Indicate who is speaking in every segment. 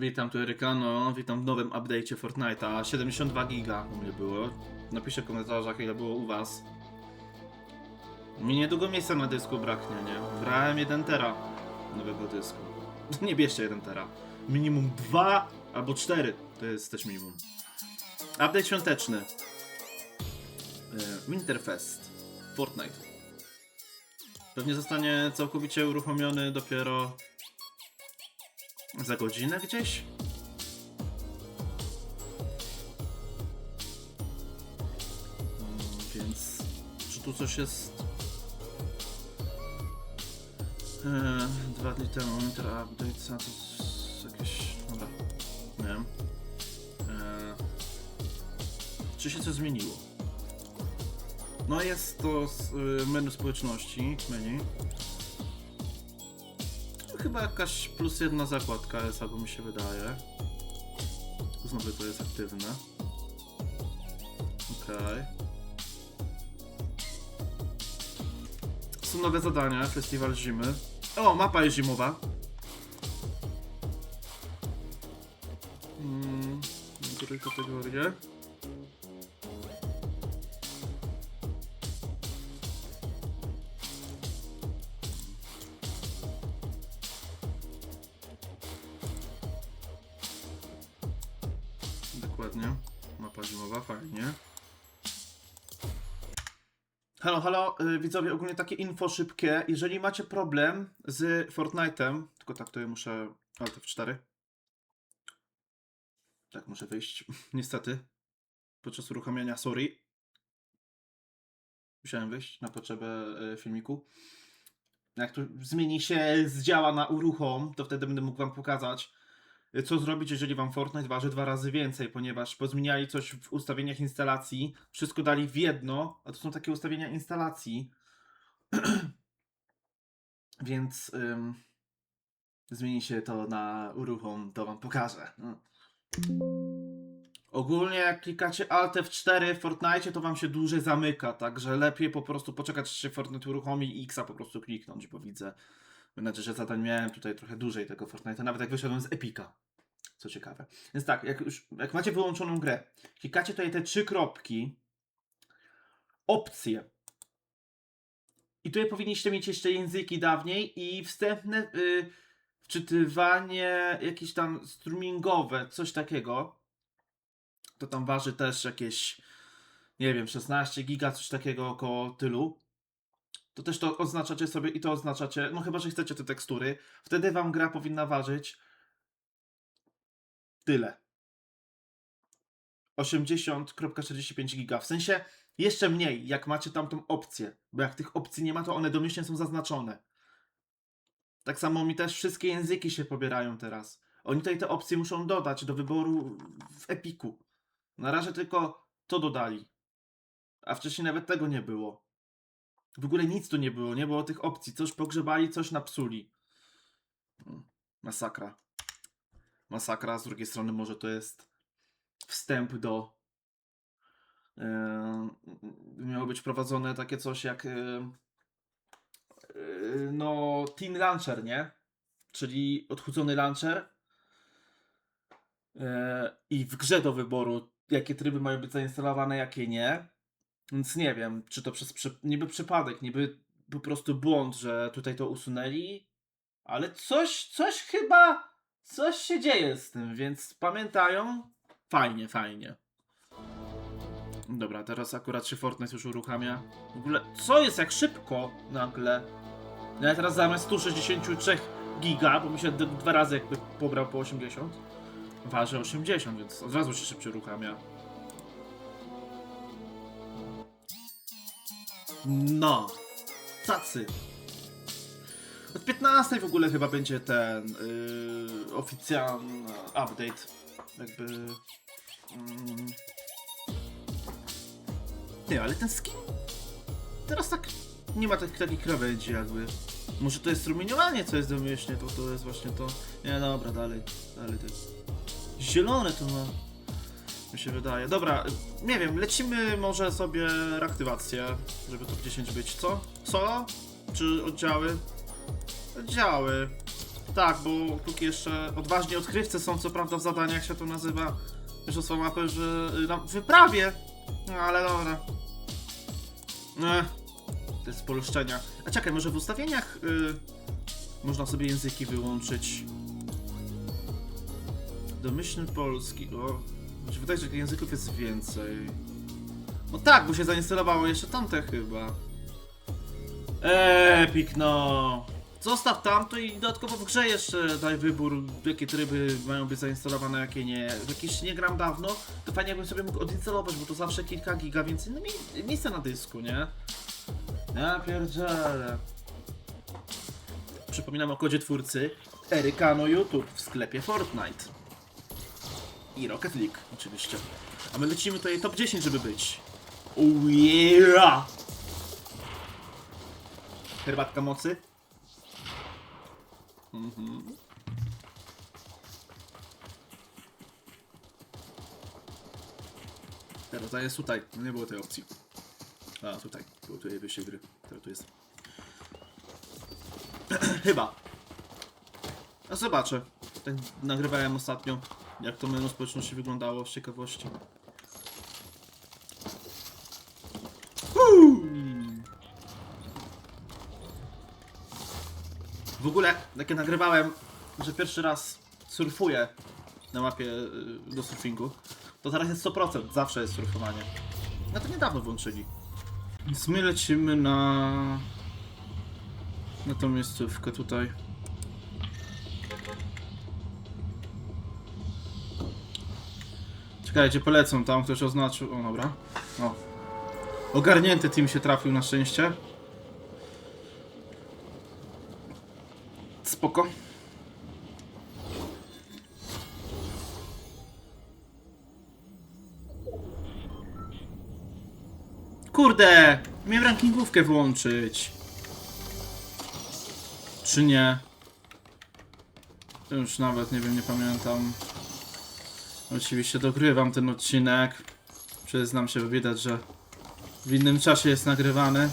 Speaker 1: Witam tu Erykano, witam w nowym update'cie Fortnite'a. 72 giga u mnie było. Napiszę w komentarzach ile było u was. Mi niedługo miejsca na dysku braknie, nie? Brałem 1 tera nowego dysku. Nie bierzcie 1 tera. Minimum 2 albo 4 to jest też minimum. Update świąteczny. E, Winterfest. Fortnite. Pewnie zostanie całkowicie uruchomiony dopiero za godzinę gdzieś? Mm, Więc czy tu coś jest? Eee, dwa dni temu Winter Update, a to jakieś... Dobra, nie wiem. Eee, czy się coś zmieniło? No jest to y, menu społeczności, menu. Chyba jakaś plus jedna zakładka jest, albo mi się wydaje. Znowu to jest aktywne. Okej. Są nowe zadania, festiwal zimy. O, mapa jest zimowa. Mm, które kategorie? Dokładnie. Mapa zimowa, fajnie. Halo, halo, y, widzowie, ogólnie takie info szybkie. Jeżeli macie problem z Fortnite'em, tylko tak, to ja muszę Alt F4. Tak, muszę wyjść, niestety. Podczas uruchamiania, sorry. Musiałem wyjść na potrzebę y, filmiku. Jak to zmieni się z działa na uruchom, to wtedy będę mógł wam pokazać, co zrobić, jeżeli wam Fortnite waży dwa razy więcej, ponieważ pozmieniali coś w ustawieniach instalacji, wszystko dali w jedno, a to są takie ustawienia instalacji. Więc ym, zmieni się to na uruchom, to wam pokażę. No. Ogólnie jak klikacie Alt F4 w Fortnite, to wam się dłużej zamyka, także lepiej po prostu poczekać, aż się Fortnite uruchomi i X po prostu kliknąć, bo widzę, znaczy, że zadań miałem tutaj trochę dłużej tego Fortnite'a, nawet jak wyszedłem z Epika. Co ciekawe. Więc tak, jak już jak macie wyłączoną grę, klikacie tutaj te trzy kropki, opcje. I tutaj powinniście mieć jeszcze języki dawniej i wstępne y, wczytywanie jakieś tam streamingowe, coś takiego. To tam waży też jakieś, nie wiem, 16 giga, coś takiego około tylu to też to oznaczacie sobie i to oznaczacie, no chyba, że chcecie te tekstury, wtedy wam gra powinna ważyć tyle. 80.45 giga. W sensie jeszcze mniej, jak macie tamtą opcję, bo jak tych opcji nie ma, to one domyślnie są zaznaczone. Tak samo mi też wszystkie języki się pobierają teraz. Oni tutaj te opcje muszą dodać do wyboru w Epiku. Na razie tylko to dodali. A wcześniej nawet tego nie było. W ogóle nic tu nie było, nie było tych opcji. Coś pogrzebali, coś napsuli. Mm, Masakra. Masakra, z drugiej strony może to jest wstęp do... Yy, miało być prowadzone takie coś jak... Yy, no, Teen Launcher, nie? Czyli odchudzony launcher. I w grze do wyboru, jakie tryby mają być zainstalowane, jakie nie. Więc nie wiem, czy to przez niby przypadek, niby po prostu błąd, że tutaj to usunęli, ale coś, coś chyba, coś się dzieje z tym, więc pamiętają? Fajnie, fajnie. Dobra, teraz akurat się Fortnite już uruchamia. W ogóle, co jest jak szybko nagle? No ja teraz zamiast 163 giga, bo mi się dwa razy jakby pobrał po 80, waży 80, więc od razu się szybciej uruchamia. No. Cacy. Od 15 w ogóle chyba będzie ten yy, oficjalny update. Jakby. Mm. Nie, ale ten skin. Teraz tak. Nie ma tak, takiej krawędzi jakby. Może to jest strumieniowanie, co jest domyślnie, to to jest właśnie to. Nie, dobra, dalej. Dalej to jest. Zielone to ma. Mi się wydaje. Dobra, nie wiem, lecimy może sobie reaktywację, żeby top 10 być, co? Solo? Czy oddziały? Oddziały. Tak, bo póki jeszcze odważni odkrywcy są, co prawda w zadaniach się to nazywa, mistrzostwo mapy, że y, na wyprawie. No ale dobra. Ech, to jest poluszczenia. A czekaj, może w ustawieniach y, można sobie języki wyłączyć. Domyślny polski. O, mi się wydaje, że języków jest więcej. No tak, bo się zainstalowało jeszcze tamte chyba. Epic, no. Zostaw tamto i dodatkowo w grze jeszcze daj wybór, jakie tryby mają być zainstalowane, jakie nie. W jakieś nie gram dawno, to fajnie jakbym sobie mógł odinstalować, bo to zawsze kilka giga więcej no, mi- miejsca na dysku, nie? Ja pierdzielę. Przypominam o kodzie twórcy Erykano YouTube w sklepie Fortnite. I Rocket League, oczywiście. A my lecimy tutaj top 10, żeby być. Oh yeah! Herbatka mocy. Mhm. Teraz jest tutaj. No nie było tej opcji. A, tutaj. Było tutaj wyjście gry. Teraz tu jest. Chyba. A zobaczę. Tak nagrywałem ostatnio, jak to menu społeczności wyglądało z ciekawości. W ogóle, ja nagrywałem, że pierwszy raz surfuję na mapie y, do surfingu, to teraz jest 100%, zawsze jest surfowanie. No to niedawno włączyli. Więc my lecimy na... na tą miejscówkę tutaj. Czekajcie, polecą tam, ktoś oznaczył... O, dobra. O. Ogarnięty team się trafił na szczęście. Spoko. Kurde! Miałem rankingówkę włączyć. Czy nie? Już nawet nie wiem, nie pamiętam. Oczywiście dogrywam ten odcinek. Przyznam się, widać, że w innym czasie jest nagrywany.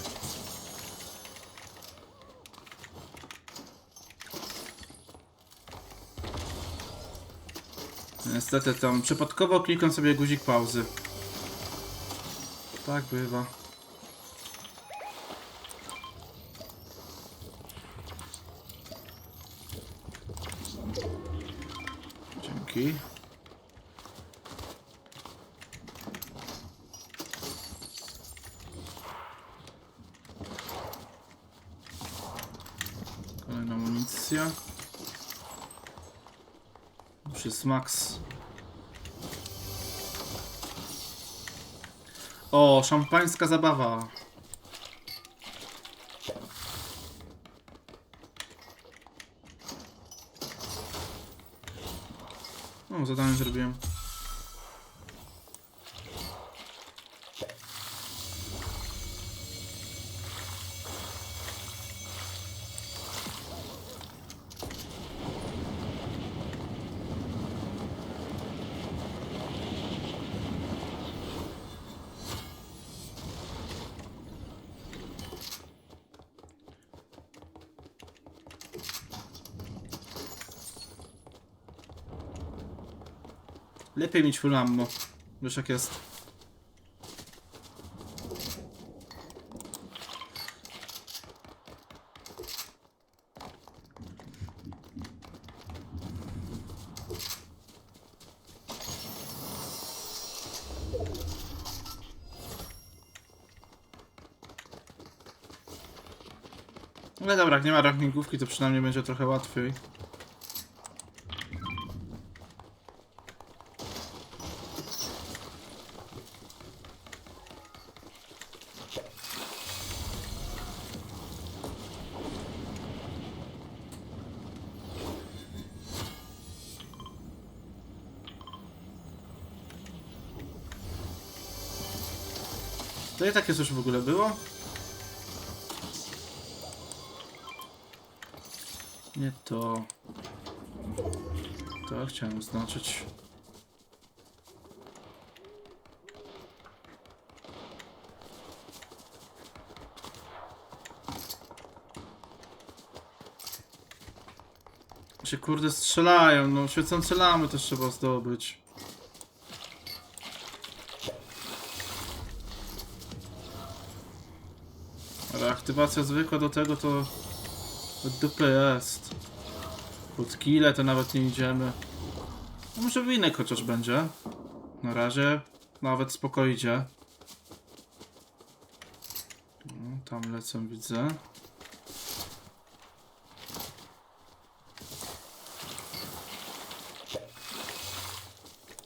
Speaker 1: Niestety tam przypadkowo klikam sobie guzik pauzy. Tak bywa. Dzięki. Kolejna amunicja. Przez Max. O, szampańska zabawa. O, zadanie zrobiłem. Lepiej mieć full ammo. Wiesz jak jest. Ale dobra, jak nie ma rankingówki, to przynajmniej będzie trochę łatwiej. To i takie coś w ogóle było? Nie to. To chciałem oznaczyć.
Speaker 2: Się kurde strzelają, no świecące lamy też trzeba zdobyć. Reaktywacja zwykła do tego to... Dupy jest. Pod kile to nawet nie idziemy. No może winek chociaż będzie. Na razie nawet spoko idzie. No, tam lecę widzę.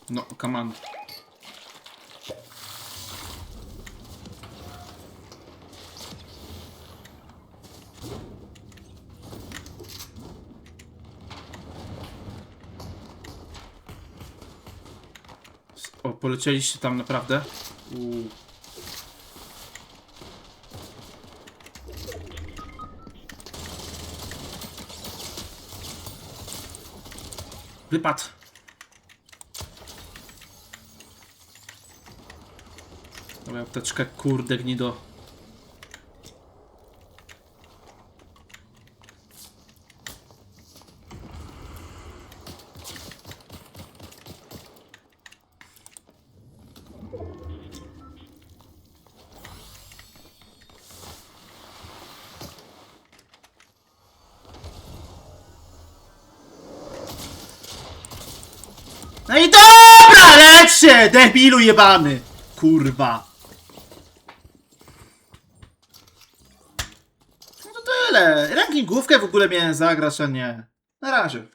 Speaker 2: No, come O, polecieliście tam naprawdę? Uuu. Wypad. Dobra, apteczkę, kurde gnido.
Speaker 1: No i dobra, lecz się, debilu jebany! Kurwa. No to tyle. Rankingówkę w ogóle miałem zagrać, nie. Na razie.